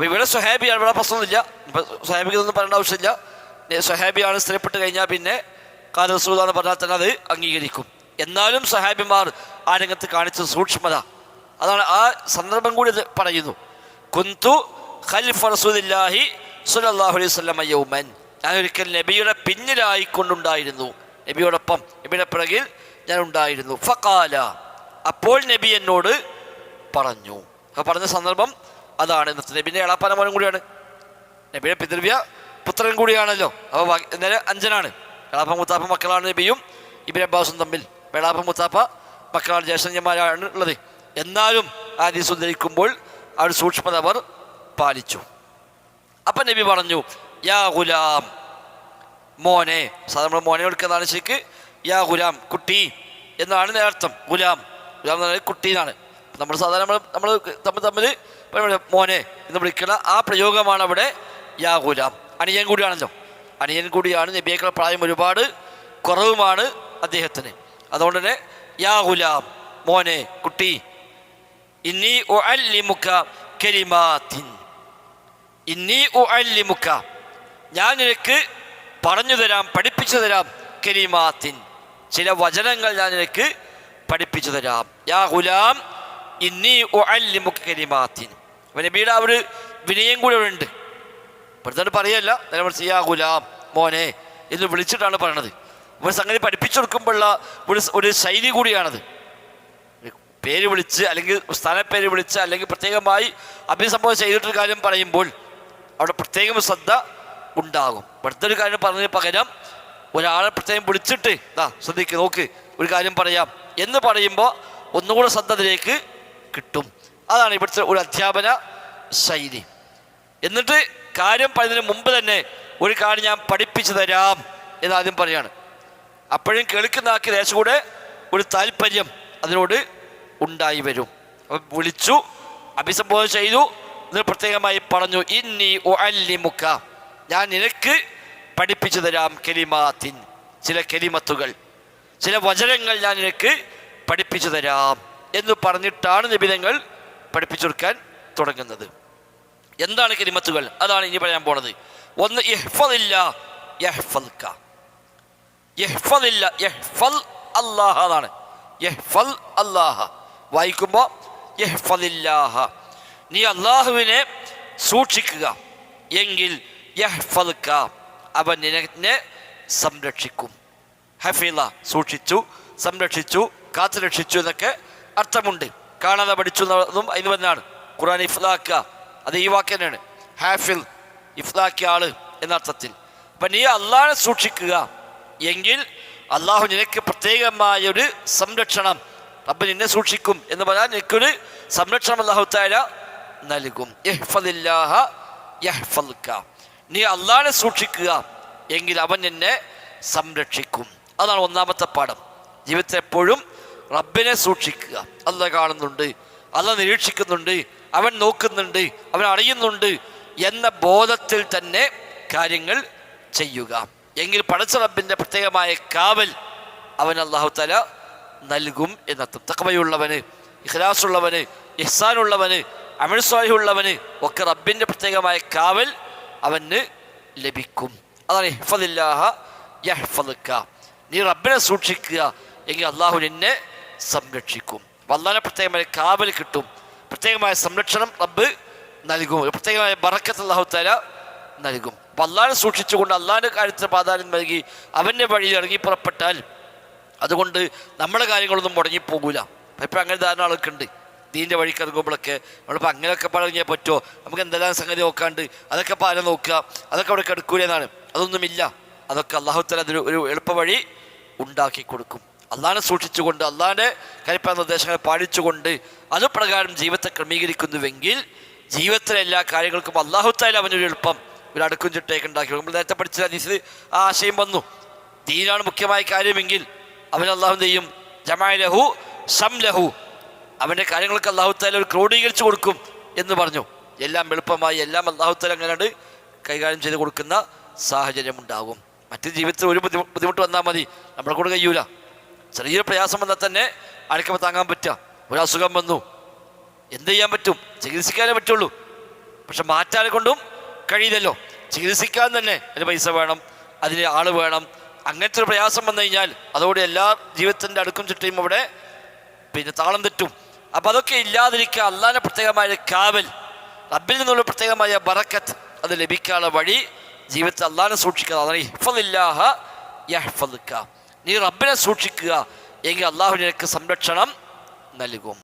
അപ്പോൾ ഇവിടെ സ്വഹാബിയാണ് ഇവിടെ പ്രശ്നമൊന്നുമില്ല. ഇപ്പം സ്വഹാബിക്ക് ഇതൊന്നും പറയേണ്ട ആവശ്യമില്ല. സ്വഹാബിയാണ് സ്ഥിരപ്പെട്ട് കഴിഞ്ഞാൽ പിന്നെ കാലസൂദാന്ന് പറഞ്ഞാൽ തന്നെ അത് അംഗീകരിക്കും. എന്നാലും സഹാബിമാർ ആ രംഗത്ത് കാണിച്ച സൂക്ഷ്മത. അതാണ് ആ സന്ദർഭം കൂടി പറയുന്നു. കുന്തു ഖൽഫ് റസൂലില്ലാഹി സുലല്ലാഹു അലൈഹി വസല്ലം യൗമൻ. ഞാൻ ഒരിക്കൽ നബിയുടെ പിന്നിലായിക്കൊണ്ടുണ്ടായിരുന്നു. നബിയോടൊപ്പം നബിയുടെ പിറകിൽ ഞാൻ ഉണ്ടായിരുന്നു ഫക്കാല അപ്പോൾ നബി എന്നോട് പറഞ്ഞു. അപ്പോൾ പറഞ്ഞ സന്ദർഭം അതാണ് നബിന്റെ എളാപ്പാനമോനും കൂടിയാണ്. നബിയുടെ പിതൃവ്യ പുത്രൻ കൂടിയാണല്ലോ. അപ്പോൾ ഇന്നലെ അഞ്ചനാണ്. എളാപ്പ മുത്താപ്പ മക്കളാണ് നബിയും ഇബിൻ അബ്ബാസും തമ്മിൽ. എളാപ്പ മുത്താപ്പ മക്കളാണ് ജ്യേഷ്ഠന്മാരാണ് ഉള്ളത്. എന്നാലും ആ ദിവസം ധരിക്കുമ്പോൾ ആ ഒരു സൂക്ഷ്മത അവർ പാലിച്ചു. അപ്പം നബി പറഞ്ഞു യാ ഗുലാം മോനെ സാധാരണ മോനെ എടുക്കുന്നതാണ് ശരിക്ക്. യാ ഗുലാം കുട്ടി എന്നാണ് നേരർത്ഥം ഗുലാം ഗുലാം എന്ന് പറഞ്ഞാൽ കുട്ടി എന്നാണ്. നമ്മൾ സാധാരണ നമ്മൾ നമ്മൾ തമ്മിൽ തമ്മിൽ മോനെ എന്ന് വിളിക്കുന്ന ആ പ്രയോഗമാണ് അവിടെ യാ അനിയൻ കൂടിയാണല്ലോ. അനിയൻ കൂടിയാണ് നബിയേക്കാൾ പ്രായം ഒരുപാട് കുറവുമാണ് അദ്ദേഹത്തിന്. അതുകൊണ്ട് തന്നെ യാഗുലാം മോനെ കുട്ടി ഇന്നി ഉഅല്ലിമുക കലിമാത്തിൻ. ഇന്നി ഉഅല്ലിമുക ഞാൻ നിനക്ക് പറഞ്ഞു തരാം പഠിപ്പിച്ചു തരാം കലിമാത്തിൻ. ചില വചനങ്ങൾ ഞാൻ നിനക്ക് പഠിപ്പിച്ചു തരാം. യാ ഗുലാം ഇന്നി ഉഅല്ലിമുക കലിമാത്തിൻ. അപ്പോൾ നബിയുടെ ആ ഒരു വിനയം കൂടെ അവിടെ ഉണ്ട് ഇപ്പോഴത്തെ പറയല്ല നേരെ സിയാ ഗുലാം മോനെ എന്ന് വിളിച്ചിട്ടാണ് പറയണത്. ഒരു സംഗതി പഠിപ്പിച്ചു കൊടുക്കുമ്പോഴുള്ള ഒരു ശൈലി കൂടിയാണത്. പേര് വിളിച്ച് അല്ലെങ്കിൽ സ്ഥാനപ്പേര് വിളിച്ച് അല്ലെങ്കിൽ പ്രത്യേകമായി അഭിസംബോധന ചെയ്തിട്ടൊരു കാര്യം പറയുമ്പോൾ അവിടെ പ്രത്യേകം ശ്രദ്ധ ഉണ്ടാകും. ഇവിടുത്തെ ഒരു കാര്യം പറഞ്ഞതിന് പകരം ഒരാളെ പ്രത്യേകം വിളിച്ചിട്ട് ദാ ശ്രദ്ധിക്ക് നോക്ക് ഒരു കാര്യം പറയാം എന്ന് പറയുമ്പോൾ ഒന്നുകൂടെ ശ്രദ്ധ അതിലേക്ക് കിട്ടും. അതാണ് ഇവിടുത്തെ ഒരു അധ്യാപന ശൈലി. എന്നിട്ട് കാര്യം പറയുന്നതിന് മുമ്പ് തന്നെ ഒരു കാര്യം ഞാൻ പഠിപ്പിച്ചു തരാം എന്ന് ആദ്യം പറയാണ്. അപ്പോഴും കേൾക്കുന്ന ആക്കി ദേശം കൂടെ ഒരു താല്പര്യം അതിനോട് ഉണ്ടായി വരും. വിളിച്ചു അഭിസംബോധന ചെയ്തു എന്നിട്ട് പ്രത്യേകമായി പറഞ്ഞു ഇന്നി മുക്ക ഞാൻ നിനക്ക് പഠിപ്പിച്ചു തരാം കെലിമാത്തിൻ ചില കെലിമത്തുകൾ ചില വചനങ്ങൾ ഞാൻ നിനക്ക് പഠിപ്പിച്ചു തരാം എന്ന് പറഞ്ഞിട്ടാണ് നിബിധങ്ങൾ പഠിപ്പിച്ചു കൊടുക്കാൻ തുടങ്ങുന്നത്. എന്താണ് കിരിമത്തുകൾ അതാണ് ഇനി പറയാൻ പോണത്. ഒന്ന് യഹ്ഫദില്ല യഹ്ഫൽ എന്നാണ്. യഹ്ഫൽ യഹ്ഫദില്ലാഹ നീ അള്ളാഹുവിനെ സൂക്ഷിക്കുക. എങ്കിൽ അവൻ നിന്നെ സംരക്ഷിക്കും. ഹഫീല സൂക്ഷിച്ചു സംരക്ഷിച്ചു കാത്തു രക്ഷിച്ചു എന്നൊക്കെ അർത്ഥമുണ്ട്. കാണാതെ പഠിച്ചു എന്നതും അതിന് വന്നാണ് ഖുറാൻ ഇഫ്ലാക്ക അത് ഈ വാക്ക് തന്നെയാണ്. ഹാഫിൽ ഇഫ്ലാക്കിയ ആൾ എന്ന അർത്ഥത്തിൽ. അപ്പം നീ അള്ളാഹെ സൂക്ഷിക്കുക. എങ്കിൽ അള്ളാഹു നിനക്ക് പ്രത്യേകമായ ഒരു സംരക്ഷണം റബ്ബ് നിന്നെ സൂക്ഷിക്കും എന്ന് പറഞ്ഞാൽ നിനക്കൊരു സംരക്ഷണം അള്ളാഹു താര നൽകും. നീ അള്ളാഹെ സൂക്ഷിക്കുക. എങ്കിൽ അവൻ നിന്നെ സംരക്ഷിക്കും. അതാണ് ഒന്നാമത്തെ പാഠം. ജീവിതത്തെ എപ്പോഴും റബ്ബിനെ സൂക്ഷിക്കുക. അല്ല കാണുന്നുണ്ട് അല്ല നിരീക്ഷിക്കുന്നുണ്ട് അവൻ നോക്കുന്നുണ്ട് അവൻ അറിയുന്നുണ്ട് എന്ന ബോധത്തിൽ തന്നെ കാര്യങ്ങൾ ചെയ്യുക. എങ്കിൽ പടച്ച റബ്ബിന്റെ പ്രത്യേകമായ കാവൽ അവൻ അള്ളാഹു തല നൽകും എന്നർത്ഥം. തക്കവയുള്ളവന് ഇഖ്ലാസുള്ളവന് ഇഹ്സാനുള്ളവന് അമിഴ്സ്വാഹിയുള്ളവന് ഒക്കെ റബ്ബിന്റെ പ്രത്യേകമായ കാവൽ അവന് ലഭിക്കും. അതാണ് ഇഹ്ഫദില്ലാഹ യഹ്ഫദുക്ക. നീ റബ്ബിനെ സൂക്ഷിക്കുക. എങ്കിൽ അള്ളാഹു നിന്നെ സംരക്ഷിക്കും. അള്ളാഹിനെ പ്രത്യേകമായ കാവൽ കിട്ടും. പ്രത്യേകമായ സംരക്ഷണം റബ്ബ് നൽകും. പ്രത്യേകമായ ബറക്കത്ത് അള്ളാഹുത്താല നൽകും. വല്ലാതെ സൂക്ഷിച്ചുകൊണ്ട് അള്ളാഹിന്റെ കാര്യത്തിന് പ്രാധാന്യം നൽകി അവന്റെ വഴിയിൽ ഇറങ്ങി പുറപ്പെട്ടാൽ അതുകൊണ്ട് നമ്മുടെ കാര്യങ്ങളൊന്നും മുടങ്ങിപ്പോകൂല. ഇപ്പം അങ്ങനെ ധാരണ ആളൊക്കെ ഉണ്ട് ദീന്റെ വഴിക്ക് ഇറങ്ങുമ്പോഴൊക്കെ നമ്മളിപ്പോൾ അങ്ങനെയൊക്കെ പറഞ്ഞാൽ പറ്റുമോ നമുക്ക് എന്തെല്ലാം സംഗതി നോക്കാണ്ട് അതൊക്കെ പാല നോക്കുക? അതൊക്കെ അവിടെ കിടക്കൂലെന്നാണ് അതൊന്നുമില്ല. അതൊക്കെ അള്ളാഹുത്തല അതൊരു ഒരു എളുപ്പ വഴി ഉണ്ടാക്കി കൊടുക്കും. അള്ളാഹിനെ സൂക്ഷിച്ചുകൊണ്ട് അള്ളാഹിന്റെ കരിപ്പാ നിർദ്ദേശങ്ങൾ പാലിച്ചുകൊണ്ട് അതുപ്രകാരം ജീവിതത്തെ ക്രമീകരിക്കുന്നുവെങ്കിൽ ജീവിതത്തിലെ എല്ലാ കാര്യങ്ങൾക്കും അള്ളാഹുത്തായാലും അവനൊരു എളുപ്പം ഒരു അടുക്കും ചിട്ടയൊക്കെ ഉണ്ടാക്കി. നമ്മൾ നേരത്തെ പഠിച്ച ഹദീസിൽ ആ ആശയം വന്നു. ദീനാണ് മുഖ്യമായ കാര്യമെങ്കിൽ അവൻ അള്ളാഹു ചെയ്യും? ജമാ ലഹു സം ലഹു. അവന്റെ കാര്യങ്ങൾക്ക് അള്ളാഹുത്താല ഒരു ക്രോഡീകരിച്ചു കൊടുക്കും എന്ന് പറഞ്ഞു. എല്ലാം എളുപ്പമായി എല്ലാം അള്ളാഹുത്താല അങ്ങനെയാണ് കൈകാര്യം ചെയ്ത് കൊടുക്കുന്ന സാഹചര്യം ഉണ്ടാകും മറ്റു ജീവിതത്തിൽ ഒരു ബുദ്ധിമു ബുദ്ധിമുട്ട് വന്നാൽ മതി. നമ്മളെ കൂടെ കഴിയൂല. ചെറിയൊരു പ്രയാസം വന്നാൽ തന്നെ ആർക്കും താങ്ങാൻ പറ്റുക. ഒരു അസുഖം വന്നു. എന്ത് ചെയ്യാൻ പറ്റും? ചികിത്സിക്കാനേ പറ്റുള്ളൂ. പക്ഷെ മാറ്റാൻ കൊണ്ടും കഴിയില്ലല്ലോ. ചികിത്സിക്കാൻ തന്നെ അതിന് പൈസ വേണം അതിന് ആൾ വേണം. അങ്ങനത്തെ ഒരു പ്രയാസം വന്നു കഴിഞ്ഞാൽ അതോടെ എല്ലാ ജീവിതത്തിന്റെ അടുക്കും ചുറ്റിയും അവിടെ പിന്നെ താളം തെറ്റും. അപ്പോൾ അതൊക്കെ ഇല്ലാതിരിക്കുക അള്ളാന്റെ പ്രത്യേകമായ കാവൽ റബ്ബിൽ നിന്നുള്ള പ്രത്യേകമായ ബറക്കത്ത് അത് ലഭിക്കാനുള്ള വഴി ജീവിതത്തെ അള്ളാനെ സൂക്ഷിക്കുക. അതാണ് ഇഹ്ഫദില്ലാഹ യഹ്ഫദിക്ക. നീ റബ്ബിനെ സൂക്ഷിക്കുക. എങ്കിൽ അള്ളാഹു നിനക്ക് സംരക്ഷണം നൽകും.